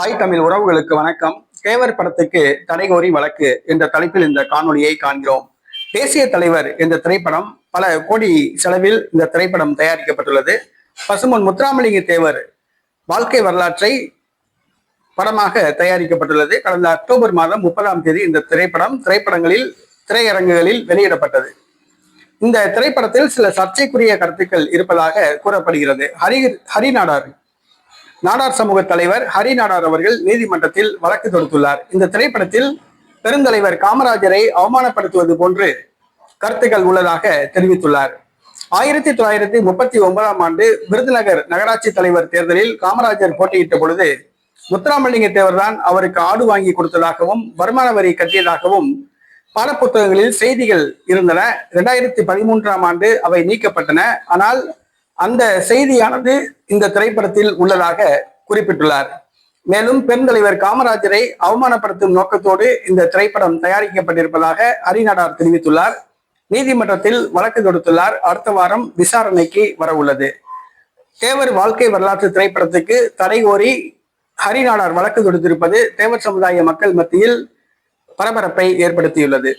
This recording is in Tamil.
தாய் தமிழ் உறவுகளுக்கு வணக்கம். தேவர் படத்துக்கு தடை கோரி வழக்கு என்ற தலைப்பில் இந்த காணொலியை காண்கிறோம். தேசிய தலைவர் என்ற திரைப்படம் பல கோடி செலவில் இந்த திரைப்படம் தயாரிக்கப்பட்டுள்ளது. பசுமன் முத்துராமலிங்க தேவர் வாழ்க்கை வரலாற்றை படமாக தயாரிக்கப்பட்டுள்ளது. கடந்த அக்டோபர் மாதம் முப்பதாம் தேதி இந்த திரைப்படம் திரைப்படங்களில் திரையரங்குகளில் வெளியிடப்பட்டது. இந்த திரைப்படத்தில் சில சர்ச்சைக்குரிய கருத்துக்கள் இருப்பதாக கூறப்படுகிறது. ஹரி ஹரிநாடார் நாடார் சமூக தலைவர் ஹரி நாடார் அவர்கள் நீதிமன்றத்தில் வழக்கு தொடுத்துள்ளார். இந்த திரைப்படத்தில் பெருந்தலைவர் காமராஜரை அவமானப்படுத்துவது போன்று கருத்துக்கள் உள்ளதாக தெரிவித்துள்ளார். ஆயிரத்தி தொள்ளாயிரத்தி முப்பத்தி ஒன்பதாம் ஆண்டு விருதுநகர் நகராட்சி தலைவர் தேர்தலில் காமராஜர் போட்டியிட்ட பொழுது முத்துராமலிங்க தேவர்தான் அவருக்கு ஆடு வாங்கி கொடுத்ததாகவும் வருமான வரி கட்டியதாகவும் பாடப்புத்தகங்களில் செய்திகள் இருந்தன. இரண்டாயிரத்தி பதிமூன்றாம் ஆண்டு அவை நீக்கப்பட்டன. ஆனால் அந்த செய்தியானது இந்த திரைப்படத்தில் உள்ளதாக குறிப்பிட்டுள்ளார். மேலும் பெருந்தலைவர் காமராஜரை அவமானப்படுத்தும் நோக்கத்தோடு இந்த திரைப்படம் தயாரிக்கப்பட்டிருப்பதாக ஹரிநாடார் தெரிவித்துள்ளார். நீதிமன்றத்தில் வழக்கு தொடுத்துள்ளார். அடுத்த வாரம் விசாரணைக்கு வர உள்ளது தேவர் வாழ்க்கை வரலாற்று திரைப்படத்துக்கு தடை கோரி ஹரிநாடார் வழக்கு தொடுத்திருப்பது தேவர் சமுதாய மக்கள் மத்தியில் பரபரப்பை ஏற்படுத்தியுள்ளது.